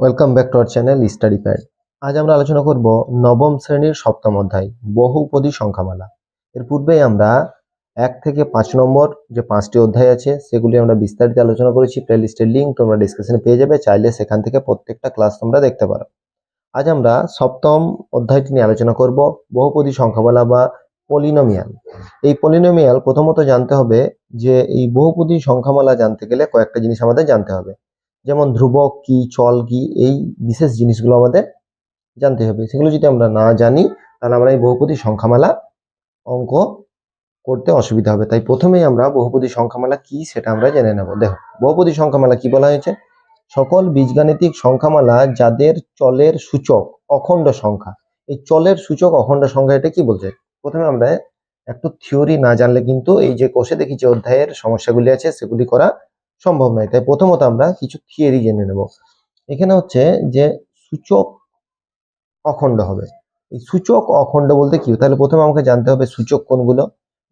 Welcome back to our channel study pad আজ আমরা আলোচনা করব নবম শ্রেণির সপ্তম অধ্যায় বহুপদী সংখ্যামালা। এর পূর্বেই আমরা এক থেকে পাঁচ নম্বর যে পাঁচটি অধ্যায় আছে, সেগুলি আমরা বিস্তারিত আলোচনা করেছি। প্লে লিস্টের লিঙ্ক তোমরা ডিসক্রিপশনে পেয়ে যাবে, চাইলে সেখান থেকে প্রত্যেকটা ক্লাস তোমরা দেখতে পারো। আজ আমরা সপ্তম অধ্যায়টি নিয়ে আলোচনা করব বহুপদী সংখ্যামালা বা পলিনোমিয়াল এই পলিনোমিয়াল প্রথমত জানতে হবে যে এই বহুপদী সংখ্যামালা জানতে গেলে কয়েকটা জিনিস আমাদের জানতে হবে। যেমন ধ্রুবক, কি, চল, কি, এই বিশেষ জিনিসগুলো আমাদের জানতে হবে। সেগুলো যদি আমরা না জানি, তাহলে আমরা এই বহুপদী সংখ্যামালা অঙ্ক করতে অসুবিধা হবে। তাই প্রথমেই আমরা বহুপদী সংখ্যামালা কি সেটা আমরা জেনে নেব। দেখো, বহুপদী সংখ্যামালা কি বলা হয়েছে? সকল বীজগাণিতিক সংখ্যামালা যাদের চলের সূচক অখণ্ড সংখ্যা, এই চলের সূচক অখণ্ড সংখ্যা এটা কি বলছে? প্রথমে আমরা একটু থিওরি না জানলে কিন্তু এই যে কোষে দেখি যে অধ্যায়ের সমস্যাগুলি আছে, সেগুলি করা সম্ভব নয়। তাই প্রথমত আমরা কিছু থিওরি জেনে নেব। এখানে হচ্ছে যে সূচক অখণ্ড হবে। এই সূচক অখণ্ড বলতে কি? তাহলে প্রথমে আমাকে জানতে হবে সূচক কোনগুলো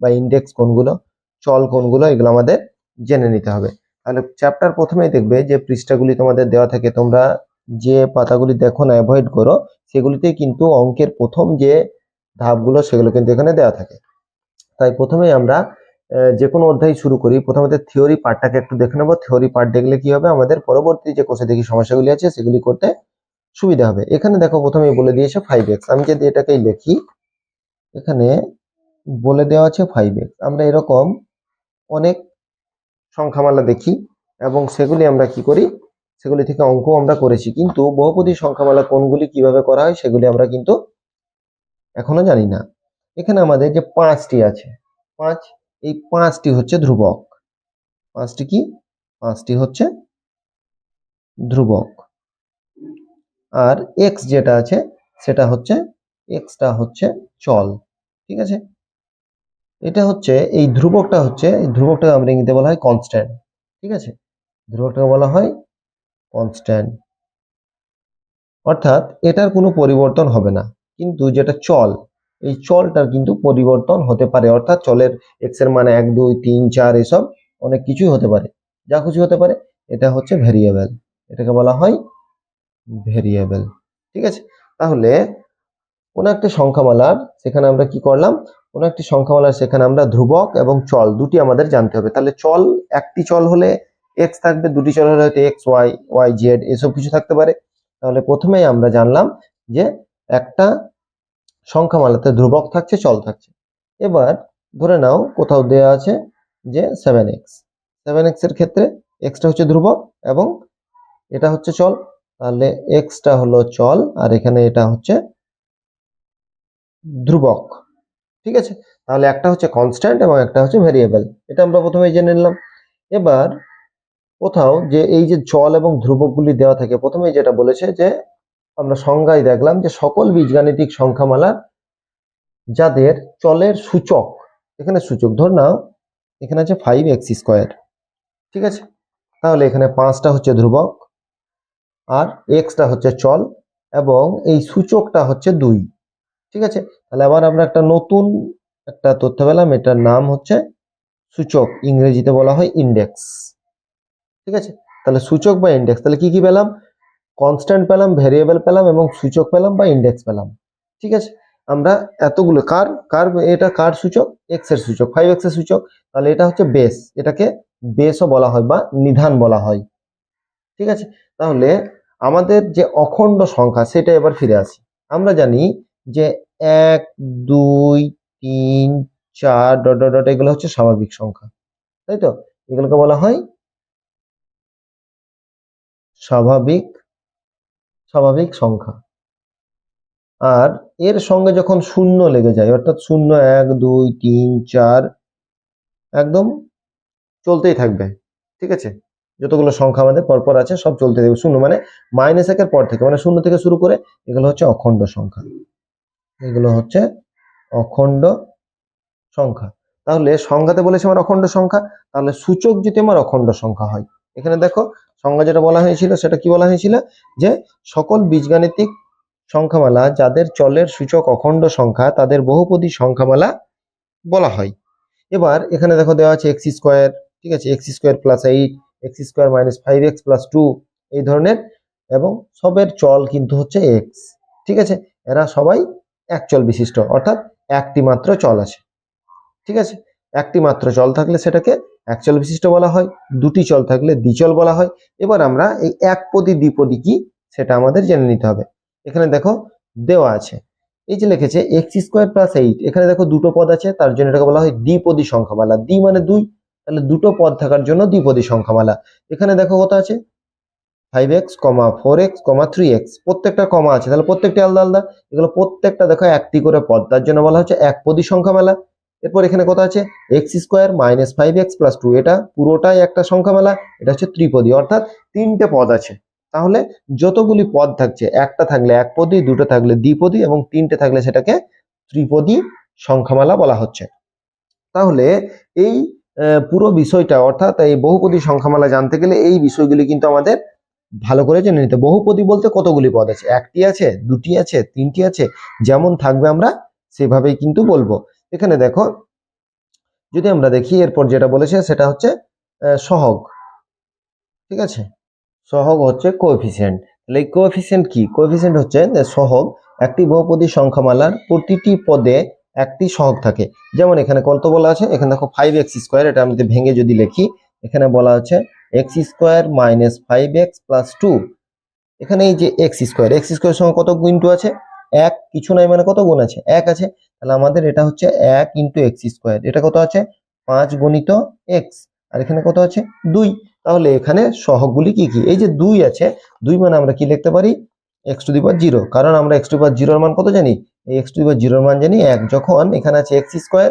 বা ইন্ডেক্স কোনগুলো, চল কোনগুলো, এগুলো আমাদের জেনে নিতে হবে। তাহলে চ্যাপ্টার প্রথমেই দেখবে যে পৃষ্ঠাগুলি তোমাদের দেওয়া থাকে, তোমরা যে পাতাগুলি দেখো না অ্যাভয়েড করো সেগুলিতে কিন্তু অঙ্কের প্রথম যে ধাপগুলো, সেগুলো কিন্তু এখানে দেওয়া থাকে। তাই প্রথমেই আমরা যে কোনো অধ্যায় শুরু করি। প্রথমত থিওরি পার্টটাকে একটু দেখে নেব। থিওরি পার্ট দেখলে কি হবে? আমাদের পরবর্তী যে কোষে দেখি সমস্যাগুলি আছে, সেগুলি করতে সুবিধা হবে। এখানে দেখো প্রথমেই বলে দিয়েছে ফাইভ এক্স আমি যদি এটাকেই লিখি, এখানে বলে দেওয়া আছে ফাইভ এক্স আমরা এরকম অনেক সংখ্যামালা দেখি এবং সেগুলি আমরা কি করি? সেগুলি থেকে অঙ্ক আমরা করেছি। কিন্তু বহুপদী সংখ্যামালা কোনগুলি কীভাবে করা হয়, সেগুলি আমরা কিন্তু এখনও জানি না। এখানে আমাদের যে পাঁচটি আছে, পাঁচ এই পাঁচটি হচ্ছে ধ্রুবক। পাঁচটি কি? পাঁচটি হচ্ছে ধ্রুবক। আর এক্স যেটা আছে, সেটা হচ্ছে এক্সটা হচ্ছে চল, ঠিক আছে? এটা হচ্ছে, এই ধ্রুবকটা হচ্ছে, এই ধ্রুবকটাকে আমরা ইংরেজিতে বলা হয় কনস্ট্যান্ট ঠিক আছে? ধ্রুবকটাকে বলা হয় কনস্ট্যান্ট অর্থাৎ এটার কোনো পরিবর্তন হবে না, কিন্তু যেটা চল এই চলটার কিন্তু পরিবর্তন হতে পারে। অর্থাৎ চলের এক্সের মানে এক, দুই, তিন, চার এসব অনেক কিছুই হতে পারে। যা খুশি হতে পারে, এটা হচ্ছে ভেরিয়েবল এটাকে বলা হয় ভেরিয়েবল ঠিক আছে? তাহলে কোনো একটি সংখ্যামালার সেখানে আমরা কি করলাম? কোনো একটি সংখ্যামালার সেখানে আমরা ধ্রুবক এবং চল দুটি আমাদের জানতে হবে। তাহলে চল, একটি চল হলে এক্স থাকবে, দুটি চল হলে হয়তো এক্স ওয়াই ওয়াই জেড এসব কিছু থাকতে পারে। তাহলে প্রথমেই আমরা জানলাম যে একটা সংখ্যামালাতে ধ্রুবক থাকছে, চল থাকছে। এবার ধরে নাও কোথাও দেয়া আছে যে সেভেন এক্স সেভেন এক্সের ক্ষেত্রে এক্সটা হচ্ছে ধ্রুবক এবং এটা হচ্ছে চল। তাহলে এক্সটা হলো চল আর এখানে এটা হচ্ছে ধ্রুবক। ঠিক আছে? তাহলে একটা হচ্ছে কনস্ট্যান্ট এবং একটা হচ্ছে ভেরিয়েবল এটা আমরা প্রথমে জেনে নিলাম। এবার কোথাও যে এই যে চল এবং ধ্রুবকগুলি দেওয়া থাকে প্রথমে যেটা বলেছে যে আমরা সংজ্ঞায় দেখলাম যে সকল বীজগাণিতিক সংখ্যামালা যাদের চলের সূচক, এখানে সূচক ধর নাও, এখানে আছে ফাইভ এক্স স্কোয়ার ঠিক আছে? তাহলে এখানে পাঁচটা হচ্ছে ধ্রুবক আর এক্সটা হচ্ছে চল এবং এই সূচকটা হচ্ছে দুই, ঠিক আছে? তাহলে আবার আমরা একটা নতুন একটা তথ্য পেলাম, এটার নাম হচ্ছে সূচক, ইংরেজিতে বলা হয় ইন্ডেক্স ঠিক আছে? তাহলে সূচক বা ইন্ডেক্স তাহলে কি কি পেলাম? কনস্ট্যান্ট পেলাম ভেরিয়েবল পেলাম এবং সূচক পেলাম বা ইন্ডেক্স পেলাম। ঠিক আছে? আমরা এতগুলো, কার কার, এটা কার সূচক? এক্সের সূচক। ফাইভ এক্সের সূচক। তাহলে এটা হচ্ছে বেস এটাকে বেসও বলা হয় বা নিধান বলা হয়। ঠিক আছে? তাহলে আমাদের যে অখণ্ড সংখ্যা, সেটা এবার ফিরে আসি। আমরা জানি যে এক, দুই, তিন, চার ডট ডট ডট এগুলো হচ্ছে স্বাভাবিক সংখ্যা। তাই তো? এগুলোকে বলা হয় স্বাভাবিক স্বাভাবিক সংখ্যা। আর এর সঙ্গে যখন শূন্য লেগে যায়, অর্থাৎ শূন্য, এক, দুই, তিন, চার, একদম চলতেই থাকবে। ঠিক আছে? যতগুলো সংখ্যা আমাদের পরপর আছে, সব চলতে থাকবে। শূন্য মানে মাইনাস একের পর থেকে মানে শূন্য থেকে শুরু করে এগুলো হচ্ছে অখণ্ড সংখ্যা। এগুলো হচ্ছে অখণ্ড সংখ্যা। তাহলে সংখ্যাতে বলেছে আমার অখণ্ড সংখ্যা, তাহলে সূচক যদি আমার অখণ্ড সংখ্যা হয় এখানে দেখো, সংজ্ঞা যেটা বলা হয়েছিল, সেটা কি বলা হয়েছিল? যে সকল বীজগাণিতিক সংখ্যামালা যাদের চলের সূচক অখণ্ড সংখ্যা, তাদের বহুপদী সংখ্যামালা বলা হয়। এবার এখানে দেখো দেওয়া আছে এক্স স্কোয়ার ঠিক আছে? X square plus eight X square minus five X plus two এই ধরনের, এবং সবের চল কিন্তু হচ্ছে এক্স ঠিক আছে? এরা সবাই এক চল বিশিষ্ট, অর্থাৎ একটি মাত্র চল আছে, ঠিক আছে? একটি মাত্র চল থাকলে সেটাকে এক চল বিশিষ্ট বলা হয়, দুটি চল থাকলে দ্বিচল বলা হয়। এবার আমরা এই একপদী দ্বিপদী কি সেটা আমাদের জেনে নিতে হবে। এখানে দেখো দেওয়া আছে। এই যে লিখেছে এক্স স্কোয়ার প্লাস এইট এখানে দেখো দুটো পদ আছে, তার জন্য এটাকে বলা হয় দ্বিপদী সংখ্যামালা। দ্বি মানে দুই, তাহলে দুটো পদ থাকার জন্য দ্বিপদী সংখ্যামালা। এখানে দেখো কত আছে? Five X comma four X comma three X প্রত্যেকটা কমা আছে, তাহলে প্রত্যেকটা আলাদা আলাদা। এগুলো প্রত্যেকটা দেখো একটি করে পদ, তার জন্য বলা হচ্ছে একপদী সংখ্যামালা। এরপর এখানে কত আছে X square minus five X plus two, এটা পুরোটাই একটা সংখ্যামালা, এটা হচ্ছে ত্রিপদী, অর্থাৎ তিনটে পদ আছে। তাহলে যতগুলি পদ থাকছে, একটা থাকলে এক পদী দুটো থাকলে দ্বিপদী এবং তিনটে থাকলে সেটাকে ত্রিপদী সংখ্যামালা বলা হচ্ছে। তাহলে এই পুরো বিষয়টা, অর্থাৎ এই বহুপদী সংখ্যামালা জানতে গেলে এই বিষয়গুলি কিন্তু আমাদের ভালো করে জেনে নিতে বহুপদী বলতে কতগুলি পদ আছে? একটি আছে, দুটি আছে, তিনটি আছে, যেমন থাকবে আমরা সেভাবেই কিন্তু বলব। এখানে দেখো, যদি আমরা দেখি এরপর যেটা বলেছে সেটা হচ্ছে সহগ। ঠিক আছে? সহগ হচ্ছে কোএফিসিয়েন্ট তাহলে এই কোএফিসিয়েন্ট কি? কোএফিসিয়েন্ট হচ্ছে সহগ একটি বহুপদী সংখ্যামালার প্রতিটি পদে একটি সহগ থাকে। যেমন এখানে কত বলা আছে? এখানে দেখো ফাইভ এক্স স্কোয়ার এটা আমি ভেঙে যদি লিখি, এখানে বলা আছে X square minus five X plus two এখানে এই যে এক্স স্কোয়ার এক্স স্কোয়ার সঙ্গে কত গুণ গুণটু আছে? এক। কিছু নাই মানে কত গুণ আছে? এক আছে। তাহলে আমাদের এটা হচ্ছে এক ইন্টু এক্স স্কোয়ার। এটা কত আছে? পাঁচ গণিত এক্স। আর এখানে কত আছে? দুই। তাহলে এখানে সহগগুলি কি কি? এই যে দুই আছে, দুই মানে আমরা কি লিখতে পারি? X to the power zero. কারণ আমরা এক্স টু পাওয়ার জিরোর মান কত জানি? এই এক্স টু দি পাওয়ার জিরোর মান জানি এক। যখন এখানে আছে এক্স স্কোয়ার,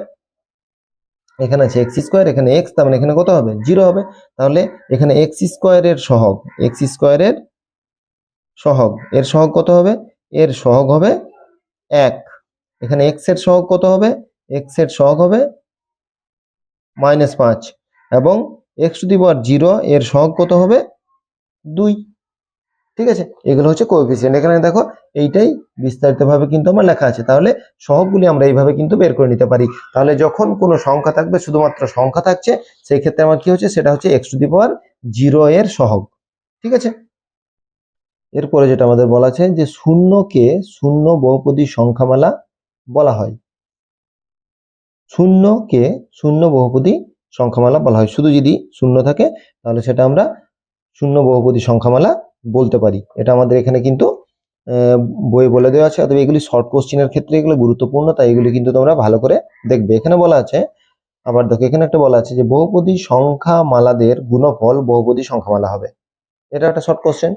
এখানে আছে এক্স স্কোয়ার, এখানে এক্স, তার মানে এখানে কত হবে? জিরো হবে। তাহলে এখানে এক্স স্কোয়ারের সহগ, এক্স স্কোয়ারের সহগ। এর সহগ কত হবে? এর সহগ হবে এক। এখানে এক্সের সহগ কত হবে? এক্সের সহগ হবে মাইনাস পাঁচ। এবং X to the power zero এর সহগ কত হবে? দুই। ঠিক আছে? এগুলো হচ্ছে কোএফিসিয়েন্ট এখানে দেখো, এইটাই বিস্তারিতভাবে কিন্তু আমার লেখা আছে। তাহলে সহগগুলি আমরা এইভাবে কিন্তু বের করে নিতে পারি। তাহলে যখন কোনো সংখ্যা থাকবে, শুধুমাত্র সংখ্যা থাকছে সেই ক্ষেত্রে আমার কি হচ্ছে? সেটা হচ্ছে X to the power zero এর সহগ। ঠিক আছে? এরপরে যেটা আমাদের বলা আছে যে শূন্যকে শূন্য বহুপদী সংখ্যামালা বলা হয়। শূন্যকে শূন্য বহুপদী সংখ্যামালা বলা হয়। শুধু যদি শূন্য থাকে, তাহলে সেটা আমরা শূন্য বহুপদী সংখ্যামালা বলতে পারি। এটা আমাদের এখানে কিন্তু বই বলে দেওয়া আছে। অথবা এগুলি শর্ট কোশ্চেনের ক্ষেত্রে এগুলো গুরুত্বপূর্ণ, তাই এগুলি কিন্তু তোমরা ভালো করে দেখবে। এখানে বলা আছে, আবার দেখো এখানে একটা বলা আছে যে বহুপদী সংখ্যামালাদের গুণফল বহুপদী সংখ্যামালা হবে। এটা একটা শর্ট কোশ্চেন।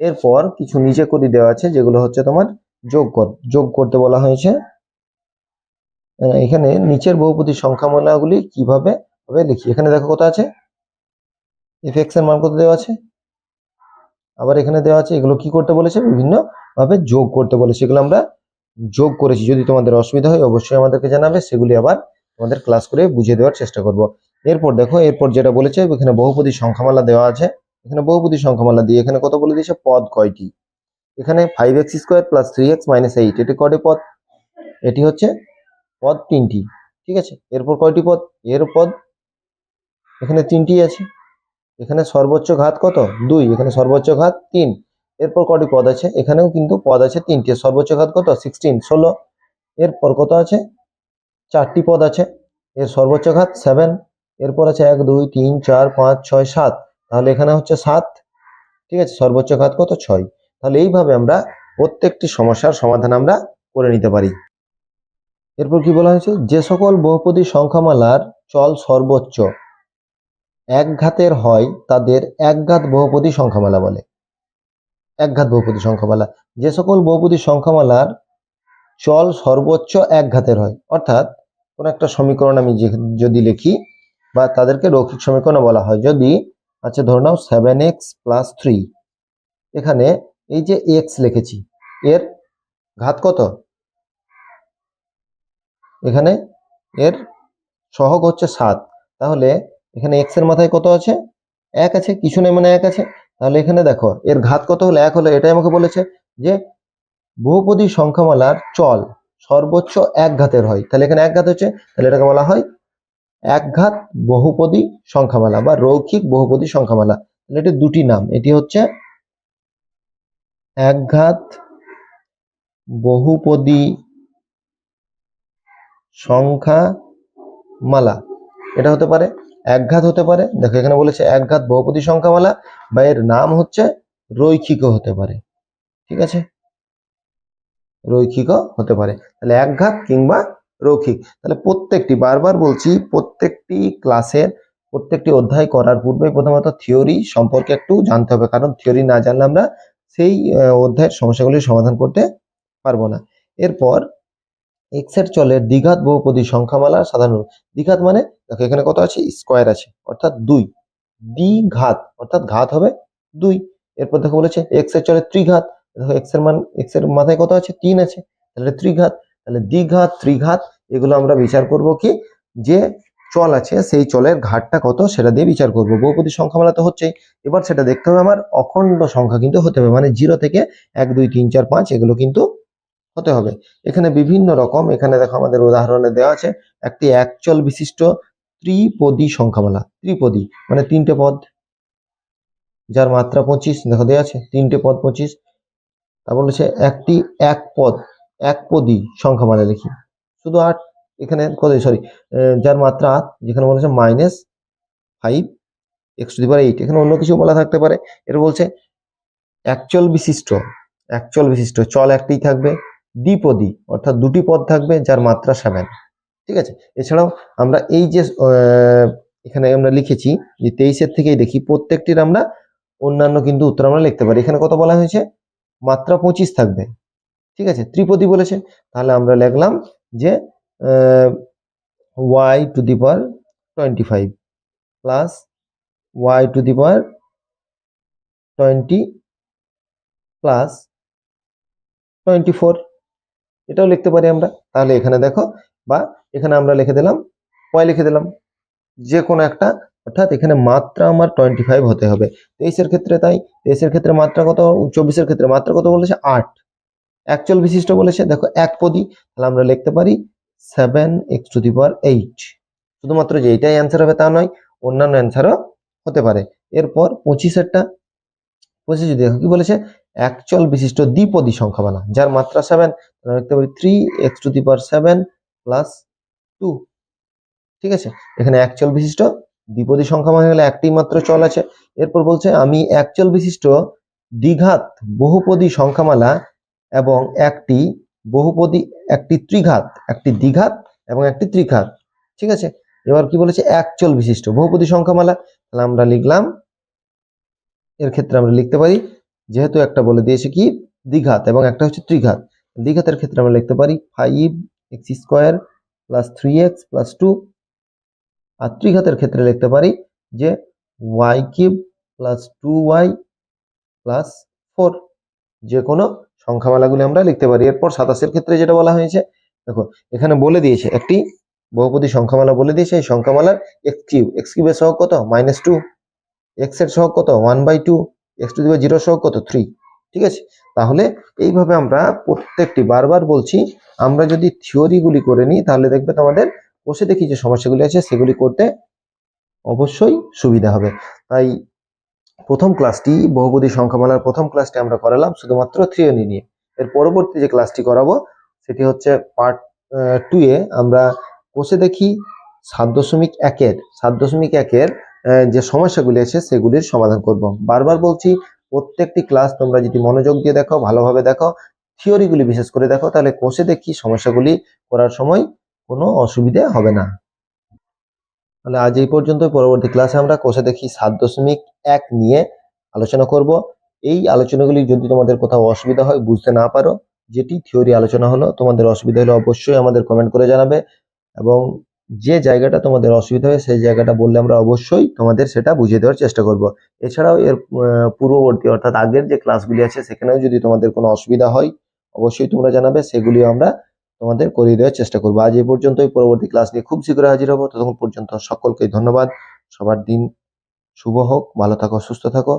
এরপর কিছু নিচে করে দেওয়া আছে, যেগুলো হচ্ছে তোমার যোগ কর, যোগ করতে বলা হয়েছে। এখানে নিচের বহুপদী সংখ্যামালাগুলি কীভাবে হবে লিখি। এখানে দেখো কত আছে? এফ এক্সের মান কত দেওয়া আছে? আবার এখানে দেওয়া আছে, এগুলো কি করতে বলেছে? বিভিন্ন ভাবে যোগ করতে বলেছে। এগুলো আমরা যোগ করেছি। যদি তোমাদের অসুবিধা হয়, অবশ্যই আমাদেরকে জানাবে। সেগুলি আবার তোমাদের ক্লাস করে বুঝিয়ে দেওয়ার চেষ্টা করব। এরপর দেখো, এরপর যেটা বলেছে, এখানে বহুপদী সংখ্যামালা দেওয়া আছে। এখানে বহুপদী সংখ্যামালা দিয়ে এখানে কত বলে দিয়েছে? পদ কয়টি? এখানে five X square plus three X minus eight এটি কয়টি পদ? এটি হচ্ছে পদ তিনটি, ঠিক আছে? এরপর কয়টি পদ? এর পদ এখানে তিনটি আছে। এখানে সর্বোচ্চ ঘাত কত? দুই। এখানে সর্বোচ্চ ঘাত তিন। এরপর কটি পদ আছে? এখানেও কিন্তু পদ আছে তিনটে। সর্বোচ্চ ঘাত কত? সিক্সটিন ষোলো। এরপর কত আছে? চারটি পদ আছে। এর সর্বোচ্চ ঘাত সেভেন এরপর আছে এক, দুই, তিন, চার, পাঁচ, ছয়, সাত। তাহলে এখানে হচ্ছে সাত। ঠিক আছে? সর্বোচ্চ ঘাত কত? ছয়। তাহলে এইভাবে আমরা প্রত্যেকটি সমস্যার সমাধান আমরা করে নিতে পারি। এরপর কি বলা হয়েছে? যে সকল বহুপদী সংখ্যামালার চল সর্বোচ্চ এক ঘাতের হয়, তাদের একঘাত বহুপদী সংখ্যামালা বলে। একঘাত বহুপদী সংখ্যামালা। যে সকল বহুপদী সংখ্যামালার চল সর্বোচ্চ এক ঘাতের হয়, অর্থাৎ কোন একটা সমীকরণ আমি যদি লিখি বা তাদেরকে রৈখিক সমীকরণ বলা হয়, যদি আচ্ছা ধরে নাও সেভেন এক্স প্লাস থ্রি এখানে এই যে এক্স লিখেছি, এর ঘাত কত? এখানে এর সহগ হচ্ছে সাত। তাহলে এখানে এক্সের মাথায় কত আছে? এক আছে, কিছু নেই মানে এক আছে। তাহলে এখানে দেখো, এর ঘাত কত হলো? এক হলো, এটাই আমাকে বলেছে যে বহুপদী সংখ্যামালার চল সর্বোচ্চ এক ঘাতের হয়। তাহলে এখানে এক ঘাত হচ্ছে, তাহলে এটাকে বলা হয় এক ঘাত বহুপদী সংখ্যামালা বা রৌখিক বহুপদী সংখ্যামালা। তাহলে এটি দুটি নাম, এটি হচ্ছে একঘাত বহুপদী সংখ্যা মালা। এটা হতে পারে একঘাত হতে পারে। দেখো এখানে বলেছে একঘাত বহুপদী সংখ্যামালা বা এর নাম হচ্ছে রৈখিক হতে পারে। ঠিক আছে? রৈখিকও হতে পারে। তাহলে একঘাত কিংবা রৈখিক। তাহলে প্রত্যেকটি, বারবার বলছি, প্রত্যেকটি ক্লাসের, প্রত্যেকটি অধ্যায় করার পূর্বে প্রথমত থিওরি সম্পর্কে একটু জানতে হবে। কারণ থিওরি না জানলে আমরা সেই অধ্যায়ের সমস্যাগুলির সমাধান করতে পারব না। এরপর এক্স চলে দ্বিঘাত বহুপদী সংখ্যামালা সাধারণ। দ্বিঘাত মানে দেখো এখানে কত আছে? স্কোয়ার আছে। অর্থাৎ দুই। দ্বিঘাত, অর্থাৎ ঘাত হবে দুই। এরপর দেখো বলেছে এক্সের চলে ত্রিঘাত। দেখো এক্সের মান এক্সের মাথায় কত আছে? তিন আছে। তাহলে ত্রিঘাত। তাহলে দ্বিঘাত, ত্রিঘাত, এগুলো আমরা বিচার করব কি? যে চল আছে, সেই চলের ঘাটটা কত? সেটা দিয়ে বিচার করব। বহুপদী সংখ্যামালা তো হচ্ছেই। এবার সেটা দেখতে হবে আমার অখণ্ড সংখ্যা কিন্তু হতে হবে। মানে জিরো থেকে এক, দুই, তিন, চার, পাঁচ, এগুলো কিন্তু হতে হবে। এখানে বিভিন্ন রকম, এখানে দেখো আমাদের উদাহরণে দেওয়া আছে, একটি একচল বিশিষ্ট ত্রিপদী সংখ্যামালা। ত্রিপদী মানে তিনটে পদ। যার মাত্রা পঁচিশ, দেখো দেওয়া আছে, তিনটে পদ পঁচিশ। তারপর বলেছে একটি এক পদ এক পদী সংখ্যামালা লিখি। শুধু আট, এখানে কত সরি যার মাত্রা আট, যেখানে বলেছে minus five X to the power eight এখানে অন্য কিছু বলা থাকতে পারে। এটা বলছে একচল বিশিষ্ট একচল বিশিষ্ট, চল একটি থাকবে। দ্বিপদী, অর্থাৎ দুটি পদ থাকবে, যার মাত্রা সেভেন। ঠিক আছে? এছাড়াও আমরা এই যে এখানে আমরা লিখেছি যে তেইশের থেকেই দেখি প্রত্যেকটির আমরা অন্যান্য কিন্তু উত্তর আমরা লিখতে পারি। এখানে কত বলা হয়েছে? মাত্রা পঁচিশ থাকবে। ঠিক আছে? ত্রিপদী বলেছে। তাহলে আমরা লিখলাম যে Y to the power twenty five plus Y to the power twenty plus twenty four এটাও লিখতে পারি আমরা। তাহলে এখানে দেখো, বা এখানে আমরা লিখে দিলাম ওয়াই লিখে দিলাম। যে কোনো একটা, অর্থাৎ এখানে মাত্রা আমার টোয়েন্টি ফাইভ হতে হবে। তেইশের ক্ষেত্রে তাই, তেইশের ক্ষেত্রে মাত্রা কত? চব্বিশের ক্ষেত্রে মাত্রা কত বলেছে? আট। অ্যাকচুয়াল বিশিষ্ট বলেছে, দেখো এক পদি তাহলে আমরা লিখতে পারি seven X to the power eight শুধুমাত্র যে এটাই অ্যান্সার হবে তা নয়, অন্যান্য অ্যান্সারও হতে পারে। এরপর পঁচিশেরটা, পঁচিশ যদি দেখো কি বলেছে? একচল বিশিষ্ট দ্বিপদী সংখ্যা সংখ্যামালা যার মাত্রা সেভেন আমরা লিখতে পারি three X to the power seven plus two ঠিক আছে? এখানে একচল বিশিষ্ট দ্বিপদী সংখ্যা মানে গেলে একটি মাত্র চল আছে। এরপর বলছে, আমি একচল বিশিষ্ট দ্বিঘাত বহুপদী সংখ্যামালা এবং একটি বহুপদী, একটি ত্রিঘাত, একটি দ্বিঘাত এবং একটি ত্রিঘাত, ঠিক আছে? এবার কি বলেছে? একচল বিশিষ্ট বহুপদী সংখ্যামালা তাহলে আমরা লিখলাম, এর ক্ষেত্রে আমরা লিখতে পারি যেহেতু একটা বলে দিয়েছে কি? দ্বিঘাত এবং একটা হচ্ছে ত্রিঘাত। দ্বিঘাতের ক্ষেত্রে আমরা লিখতে পারি five X square plus three X plus two আর ত্রিঘাতের ক্ষেত্রে লিখতে পারি যে Y cube plus two Y plus four যে কোনো সংখ্যামালাগুলি আমরা লিখতে পারি। এরপর সাতাশের ক্ষেত্রে যেটা বলা হয়েছে, দেখো, এখানে বলে দিয়েছে একটি বহুপদী সংখ্যামালা বলে দিয়েছে। এই সংখ্যামালার এক্স কিউব এক্স কিউবের সহগ কত? মাইনাস টু এক্সের সহগ কত? One by two X to the zero সহগ কত? থ্রি ঠিক আছে? তাহলে এইভাবে আমরা প্রত্যেকটি বারবার বলছি, আমরা যদি থিওরিগুলি করে নিই, তাহলে দেখবে তোমাদের বসে দেখি যে সমস্যাগুলি আছে, সেগুলি করতে অবশ্যই সুবিধা হবে। তাই প্রথম ক্লাসটি বহুপদী সংখ্যামালার প্রথম ক্লাসটি আমরা করালাম, শুধুমাত্র থ্রিওনি নিয়ে। এর পরবর্তী যে ক্লাসটি করাবো, সেটি হচ্ছে পার্ট টু এ আমরা বসে দেখি সাত দশমিক একের সাত দশমিক একের যে সমস্যাগুলি আছে সেগুলির সমাধান করব। বারবার বলছি, প্রত্যেকটি ক্লাস তোমরা যদি মনোযোগ দিয়ে দেখো, ভালোভাবে দেখো থিওরিগুলি বিশেষ করে দেখো, তাহলে কোষে দেখি সমস্যাগুলি করার সময় কোনো অসুবিধে হবে না। তাহলে আজ এই পর্যন্ত, পরবর্তী ক্লাসে আমরা কোষে দেখি সাত দশমিক এক নিয়ে আলোচনা করব। এই আলোচনাগুলি যদি তোমাদের কোথাও অসুবিধা হয়, বুঝতে না পারো, যেটি থিওরি আলোচনা হলো, তোমাদের অসুবিধা হলে অবশ্যই আমাদের কমেন্ট করে জানাবে এবং যে জায়গাটা তোমাদের অসুবিধা হয়, সেই জায়গাটা বললে আমরা অবশ্যই তোমাদের সেটা বুঝিয়ে দেওয়ার চেষ্টা করব। এছাড়াও এর পূর্ববর্তী অর্থাৎ আগের যে ক্লাসগুলি আছে, সেখানেও যদি তোমাদের কোনো অসুবিধা হয়, অবশ্যই তোমরা জানাবে, সেগুলিও আমরা তোমাদের করিয়ে দেওয়ার চেষ্টা করব। আজ এই পর্যন্তই। পরবর্তী ক্লাস নিয়ে খুব শীঘ্রই হাজির হব। ততক্ষণ পর্যন্ত সকলকে ধন্যবাদ। সবার দিন শুভ হোক, ভালো থাকো, সুস্থ থাকো।